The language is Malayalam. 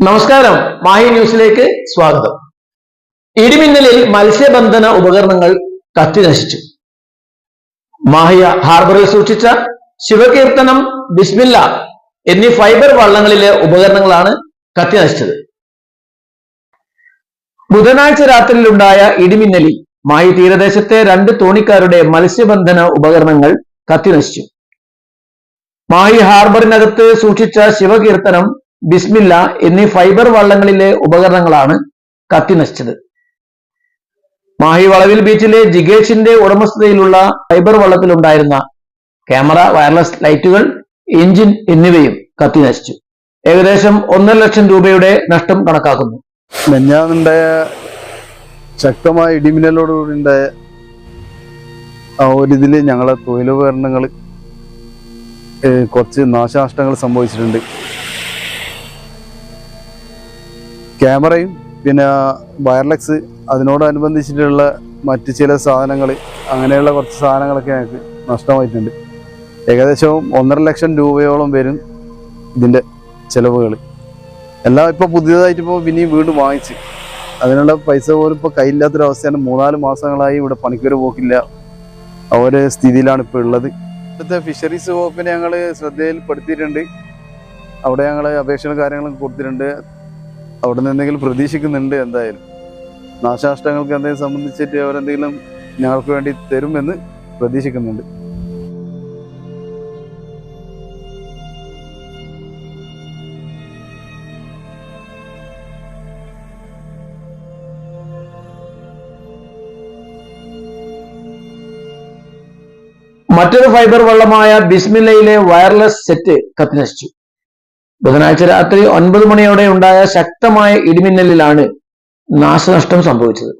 നമസ്കാരം. മാഹി ന്യൂസിലേക്ക് സ്വാഗതം. ഇടിമിന്നലിൽ മത്സ്യബന്ധന ഉപകരണങ്ങൾ കത്തി നശിച്ചു. മാഹിയ ഹാർബറിൽ സൂക്ഷിച്ച ശിവകീർത്തനം ബിസ്മില്ല എന്നീ ഫൈബർ വള്ളങ്ങളിലെ ഉപകരണങ്ങളാണ് കത്തി നശിച്ചത്. ബുധനാഴ്ച രാത്രിയിലുണ്ടായ ഇടിമിന്നലിൽ മായി തീരദേശത്തെ രണ്ട് തോണിക്കാരുടെ മത്സ്യബന്ധന ഉപകരണങ്ങൾ കത്തി നശിച്ചു. മായി ഹാർബറിനകത്ത് സൂക്ഷിച്ച ശിവകീർത്തനം ബിസ്മില്ല എന്നീ ഫൈബർ വള്ളങ്ങളിലെ ഉപകരണങ്ങളാണ് കത്തി നശിച്ചത്. മാഹി വളവിൽ ബീച്ചിലെ ജിഗേഷിന്റെ ഉടമസ്ഥതയിലുള്ള ഫൈബർ വള്ളത്തിലുണ്ടായിരുന്ന ക്യാമറ വയർലെസ് ലൈറ്റുകൾ എഞ്ചിൻ എന്നിവയും കത്തി നശിച്ചു. ഏകദേശം ഒന്നര ലക്ഷം രൂപയുടെ നഷ്ടം കണക്കാക്കുന്നു. മെഞ്ഞാന്നുണ്ടായ ശക്തമായ ഇടിമിന്നലോടുകൂടി ഉണ്ടായ ആ ഒരിതിൽ ഞങ്ങളെ തൊഴിലുപകരണങ്ങൾ കുറച്ച് നാശനഷ്ടങ്ങൾ സംഭവിച്ചിട്ടുണ്ട്. ക്യാമറയും പിന്നെ വയർലെക്സ് അതിനോടനുബന്ധിച്ചിട്ടുള്ള മറ്റ് ചില സാധനങ്ങൾ അങ്ങനെയുള്ള കുറച്ച് സാധനങ്ങളൊക്കെ ഞങ്ങൾക്ക് നഷ്ടമായിട്ടുണ്ട്. ഏകദേശം ഒന്നര ലക്ഷം രൂപയോളം വരും ഇതിന്റെ ചിലവുകൾ. എല്ലാം ഇപ്പോൾ പുതിയതായിട്ട് ഇപ്പോൾ പിന്നെയും വീണ്ടും വാങ്ങിച്ച്. അതിനുള്ള പൈസ പോലും ഇപ്പോൾ കയ്യില്ലാത്തൊരവസ്ഥയാണ് മൂന്നാൽ മാസങ്ങളായി ഇവിടെ പണിക്കൊരു പോക്കില്ല. ആ ഒരു സ്ഥിതിയിലാണ് ഇപ്പോൾ ഉള്ളത്. ഇവിടുത്തെ ഫിഷറീസ് വകുപ്പിനെ ഞങ്ങൾ ശ്രദ്ധയിൽപ്പെടുത്തിയിട്ടുണ്ട്. അവിടെ ഞങ്ങൾ അപേക്ഷകളും കാര്യങ്ങളും കൊടുത്തിട്ടുണ്ട്. അവിടെ നിന്ന് എന്തെങ്കിലും പ്രതീക്ഷിക്കുന്നുണ്ട് എന്തായാലും. നാശനഷ്ടങ്ങൾക്ക് എന്തെങ്കിലും സംബന്ധിച്ചിട്ട് അവരെന്തെങ്കിലും ഞങ്ങൾക്ക് വേണ്ടി തരുമെന്ന് പ്രതീക്ഷിക്കുന്നുണ്ട്. മറ്റൊരു ഫൈബർ വള്ളമായ ബിസ്മില്ലയിലെ വയർലെസ് സെറ്റ് കത്തിനശിച്ചു. ബുധനാഴ്ച രാത്രി ഒൻപത് മണിയോടെ ഉണ്ടായ ശക്തമായ ഇടിമിന്നലിലാണ് നാശനഷ്ടം സംഭവിച്ചത്.